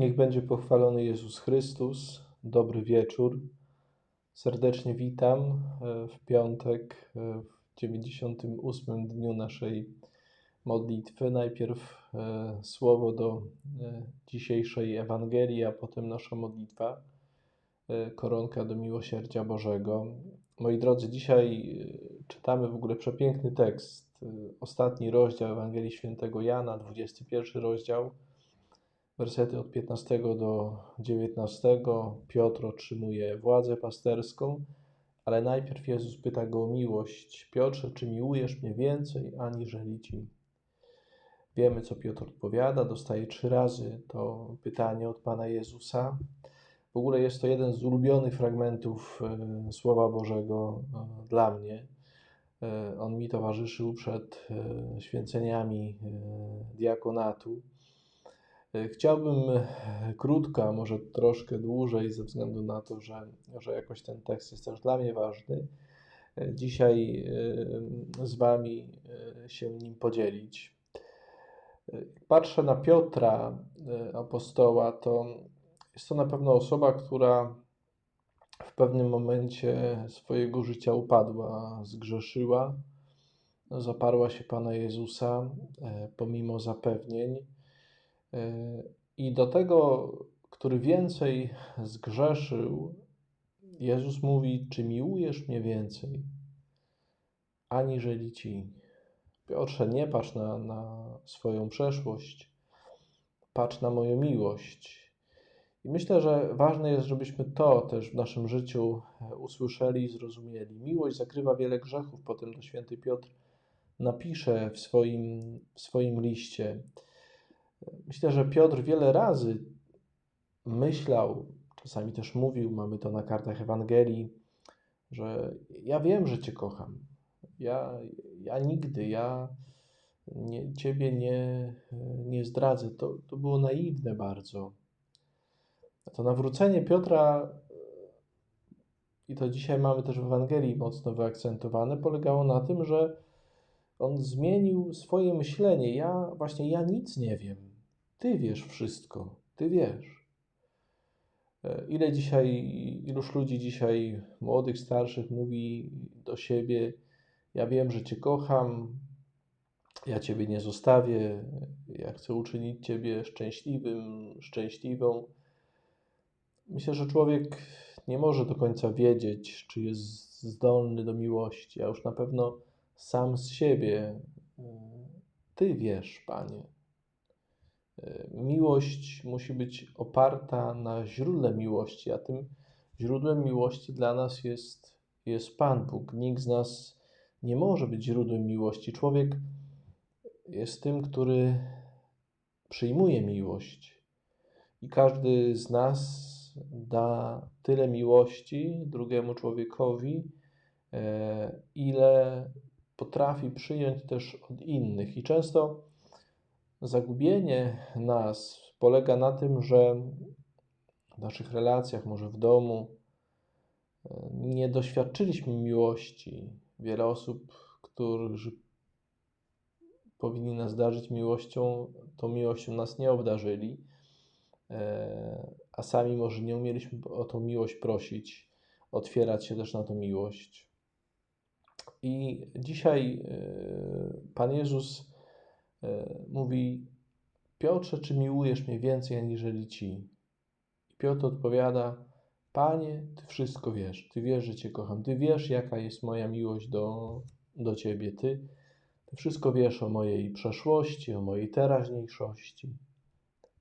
Niech będzie pochwalony Jezus Chrystus. Dobry wieczór. Serdecznie witam e, w piątek, e, w 98 dniu naszej modlitwy. Najpierw e, słowo do dzisiejszej Ewangelii, a potem nasza modlitwa, koronka do miłosierdzia Bożego. Moi drodzy, dzisiaj czytamy w ogóle przepiękny tekst, ostatni rozdział Ewangelii Świętego Jana, 21 rozdział Wersety od 15 do 19. Piotr otrzymuje władzę pasterską, ale najpierw Jezus pyta go o miłość. Piotrze, czy miłujesz mnie więcej aniżeli ci? Wiemy, co Piotr odpowiada. Dostaje trzy razy to pytanie od Pana Jezusa. W ogóle jest to jeden z ulubionych fragmentów e, Słowa Bożego e, dla mnie. E, on mi towarzyszył przed święceniami diakonatu. E, chciałbym e, krótko, a może troszkę dłużej, ze względu na to, że, że jakoś ten tekst jest też dla mnie ważny, e, dzisiaj z Wami się nim podzielić. patrzę na Piotra, apostoła, to jest to na pewno osoba, która w pewnym momencie swojego życia upadła, zgrzeszyła, zaparła się Pana Jezusa pomimo zapewnień i do tego, który więcej zgrzeszył, Jezus mówi: Czy miłujesz mnie więcej, aniżeli ci? Piotrze, nie patrz na, na swoją przeszłość, patrz na moją miłość. I myślę, że ważne jest, żebyśmy to też w naszym życiu usłyszeli i zrozumieli. Miłość zakrywa wiele grzechów, potem to święty Piotr napisze w swoim, w swoim liście. Myślę, że Piotr wiele razy myślał, czasami też mówił, mamy to na kartach Ewangelii, że ja wiem, że Cię kocham. Ja, ja nigdy, ja nie, Ciebie nie, nie zdradzę. To, to było naiwne bardzo. To nawrócenie Piotra, i to dzisiaj mamy też w Ewangelii mocno wyakcentowane, polegało na tym, że on zmienił swoje myślenie. Ja właśnie, ja nic nie wiem. Ty wiesz wszystko, Ty wiesz. E, ile dzisiaj, iluż ludzi dzisiaj, młodych, starszych, mówi do siebie: Ja wiem, że Cię kocham, ja Ciebie nie zostawię, ja chcę uczynić Ciebie szczęśliwym, szczęśliwą. Myślę, że człowiek nie może do końca wiedzieć, czy jest zdolny do miłości, a już na pewno sam z siebie. E, Ty wiesz, Panie. Miłość musi być oparta na źródle miłości, a tym źródłem miłości dla nas jest, jest Pan Bóg. Nikt z nas nie może być źródłem miłości. Człowiek jest tym, który przyjmuje miłość. I każdy z nas da tyle miłości drugiemu człowiekowi, e, ile potrafi przyjąć też od innych. I często Zagubienie nas polega na tym, że w naszych relacjach, może w domu, e, nie doświadczyliśmy miłości. Wiele osób, którzy powinni nas darzyć miłością, tą miłością nas nie obdarzyli, e, a sami może nie umieliśmy o tą miłość prosić, otwierać się też na tą miłość. I dzisiaj e, Pan Jezus mówi: Piotrze, czy miłujesz mnie więcej aniżeli ci? I Piotr odpowiada: Panie, ty wszystko wiesz. Ty wiesz, że cię kocham. Ty wiesz, jaka jest moja miłość do, do ciebie. Ty, ty wszystko wiesz o mojej przeszłości, o mojej teraźniejszości,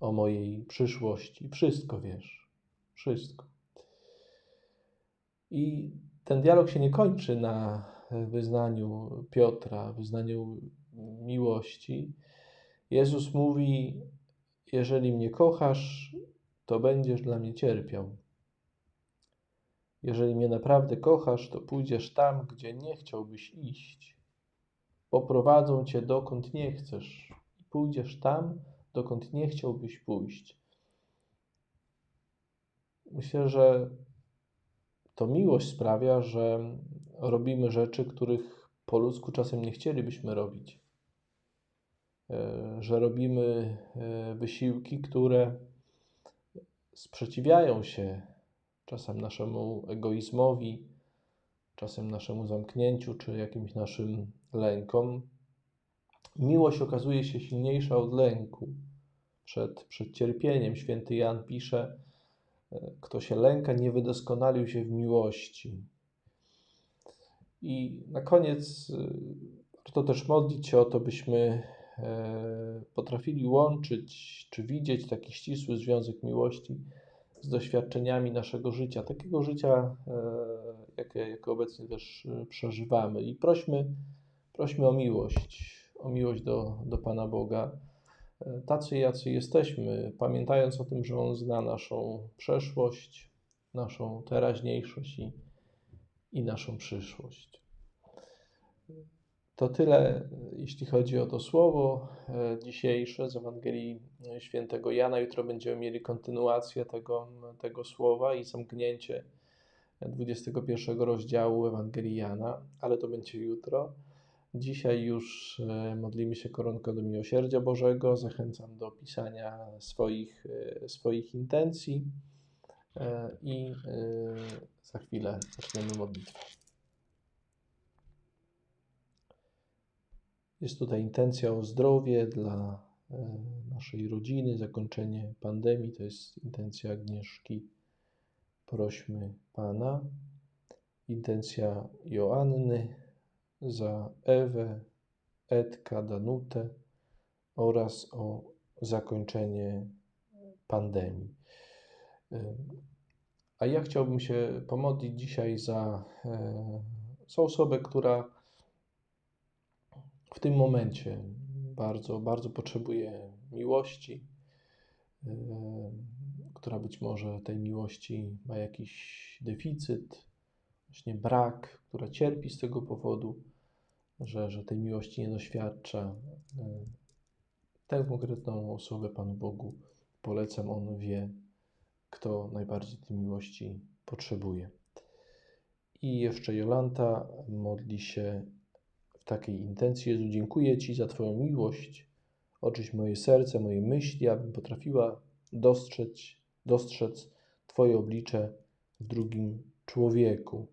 o mojej przyszłości. Wszystko wiesz. Wszystko. I ten dialog się nie kończy na wyznaniu Piotra, wyznaniu miłości. Jezus mówi: Jeżeli mnie kochasz, to będziesz dla mnie cierpiał. Jeżeli mnie naprawdę kochasz, to pójdziesz tam, gdzie nie chciałbyś iść. Poprowadzą cię dokąd nie chcesz pójdziesz tam, dokąd nie chciałbyś pójść. Myślę, że to miłość sprawia, że robimy rzeczy, których po ludzku czasem nie chcielibyśmy robić. E, że robimy e, wysiłki, które sprzeciwiają się czasem naszemu egoizmowi, czasem naszemu zamknięciu czy jakimś naszym lękom, miłość okazuje się silniejsza od lęku. Przed, przed cierpieniem święty Jan pisze, e, kto się lęka, nie wydoskonalił się w miłości. I na koniec warto też modlić się o to, byśmy potrafili łączyć czy widzieć taki ścisły związek miłości z doświadczeniami naszego życia, takiego życia, jakie, jakie obecnie też przeżywamy. I prośmy, prośmy o miłość, o miłość do, do Pana Boga tacy, jacy jesteśmy, pamiętając o tym, że On zna naszą przeszłość, naszą teraźniejszość i, i naszą przyszłość. To tyle, jeśli chodzi o to słowo e, dzisiejsze z Ewangelii Świętego Jana. Jutro będziemy mieli kontynuację tego, tego słowa i zamknięcie 21 rozdziału Ewangelii Jana, ale to będzie jutro. Dzisiaj już e, modlimy się koronką do miłosierdzia Bożego. Zachęcam do pisania swoich, e, swoich intencji e, i za chwilę zaczniemy modlitwę. Jest tutaj intencja o zdrowie dla naszej rodziny, zakończenie pandemii. To jest intencja Agnieszki. Prośmy Pana. Intencja Joanny za Ewę, Edka, Danutę oraz o zakończenie pandemii. A ja chciałbym się pomodlić dzisiaj za, e, za osobę, która w tym momencie bardzo, bardzo potrzebuje miłości, która być może tej miłości ma jakiś deficyt, właśnie brak, która cierpi z tego powodu, że, że tej miłości nie doświadcza. E, tę konkretną osobę Panu Bogu polecam, On wie, kto najbardziej tej miłości potrzebuje. I jeszcze Jolanta modli się takiej intencji: Jezu, dziękuję Ci za Twoją miłość. Oczyś moje serce, moje myśli, abym potrafiła dostrzec, dostrzec Twoje oblicze w drugim człowieku.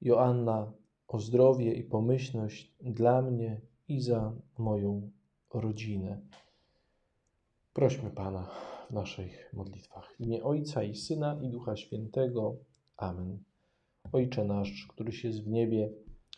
Joanna o zdrowie i pomyślność dla mnie i za moją rodzinę. Prośmy Pana w naszych modlitwach. W imię Ojca i Syna i Ducha Świętego. Amen. Ojcze nasz, któryś jest w niebie,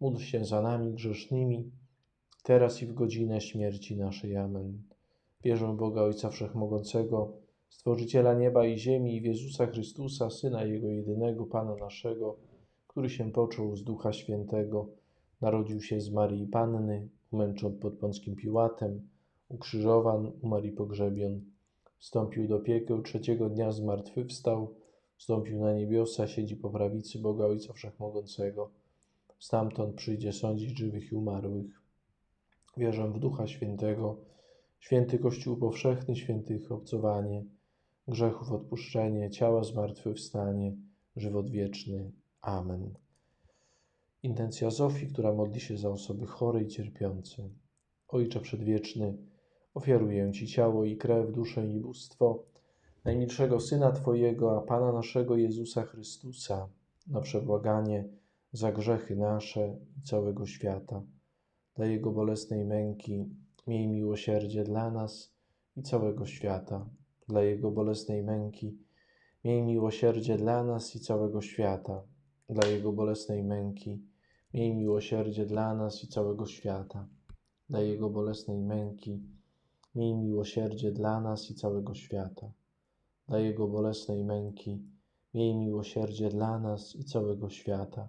módl się za nami grzesznymi, teraz i w godzinę śmierci naszej. Amen. Wierzę Boga Ojca Wszechmogącego, Stworzyciela nieba i ziemi i w Jezusa Chrystusa, Syna Jego jedynego, Pana naszego, który się począł z Ducha Świętego, narodził się z Marii Panny, umęczon pod Pąckim Piłatem, ukrzyżowan, umarł i pogrzebion, wstąpił do piekieł, trzeciego dnia zmartwychwstał, wstąpił na niebiosa, siedzi po prawicy Boga Ojca Wszechmogącego. Stamtąd przyjdzie sądzić żywych i umarłych. Wierzę w Ducha Świętego, święty Kościół powszechny, świętych obcowanie, grzechów odpuszczenie, ciała zmartwychwstanie, żywot wieczny. Amen. Intencja Zofii, która modli się za osoby chore i cierpiące. Ojcze Przedwieczny, ofiaruję Ci ciało i krew, duszę i bóstwo najmilszego Syna Twojego, a Pana naszego Jezusa Chrystusa, na przebłaganie za grzechy nasze i całego świata. Dla Jego bolesnej męki miej miłosierdzie dla nas i całego świata dla Jego bolesnej męki. Miej miłosierdzie dla nas i całego świata, dla Jego bolesnej męki. Miej miłosierdzie dla nas i całego świata, dla Jego bolesnej męki. Miej miłosierdzie dla nas i całego świata, dla Jego bolesnej męki. Miej miłosierdzie dla nas i całego świata,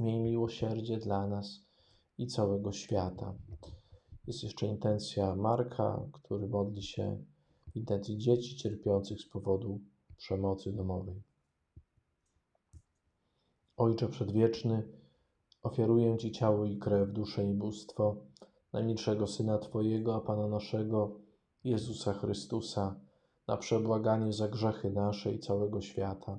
miej miłosierdzie dla nas i całego świata. Jest jeszcze intencja Marka, który modli się w intencji dzieci cierpiących z powodu przemocy domowej. Ojcze Przedwieczny, ofiaruję Ci ciało i krew, duszę i bóstwo najmilszego Syna Twojego, a Pana naszego, Jezusa Chrystusa, na przebłaganie za grzechy nasze i całego świata,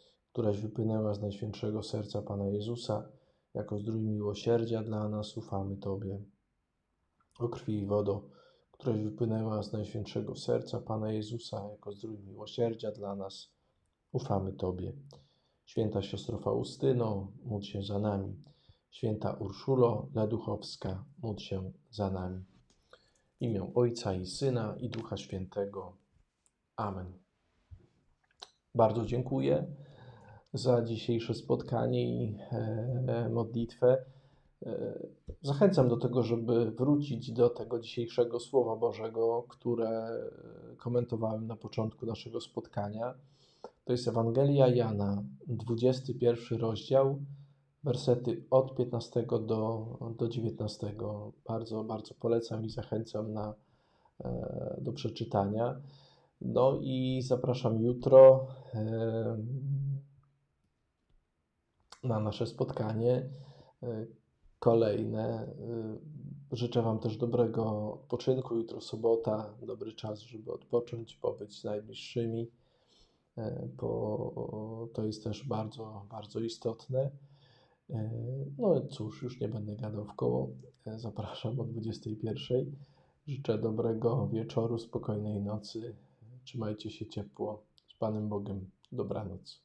któraś wypłynęła z Najświętszego Serca Pana Jezusa, jako zdrój miłosierdzia dla nas ufamy Tobie. O krwi i wodo, któraś wypłynęła z Najświętszego Serca Pana Jezusa, jako zdrój miłosierdzia dla nas ufamy Tobie. Święta siostro Faustyno, módl się za nami. Święta Urszulo Leduchowska, módl się za nami. W imię Ojca i Syna i Ducha Świętego. Amen. Bardzo dziękuję za dzisiejsze spotkanie i e, modlitwę. E, Zachęcam do tego, żeby wrócić do tego dzisiejszego Słowa Bożego, które komentowałem na początku naszego spotkania. To jest Ewangelia Jana, 21 rozdział, wersety od 15 do, do 19. Bardzo, bardzo polecam i zachęcam na, e, do przeczytania. No i zapraszam jutro e, na nasze spotkanie e, kolejne. E, Życzę Wam też dobrego odpoczynku. Jutro sobota, dobry czas, żeby odpocząć, pobyć z najbliższymi, e, bo to jest też bardzo, bardzo istotne. No cóż, już nie będę gadał w koło. Zapraszam o 21. Życzę dobrego wieczoru, spokojnej nocy. Trzymajcie się ciepło. Z Panem Bogiem. Dobranoc.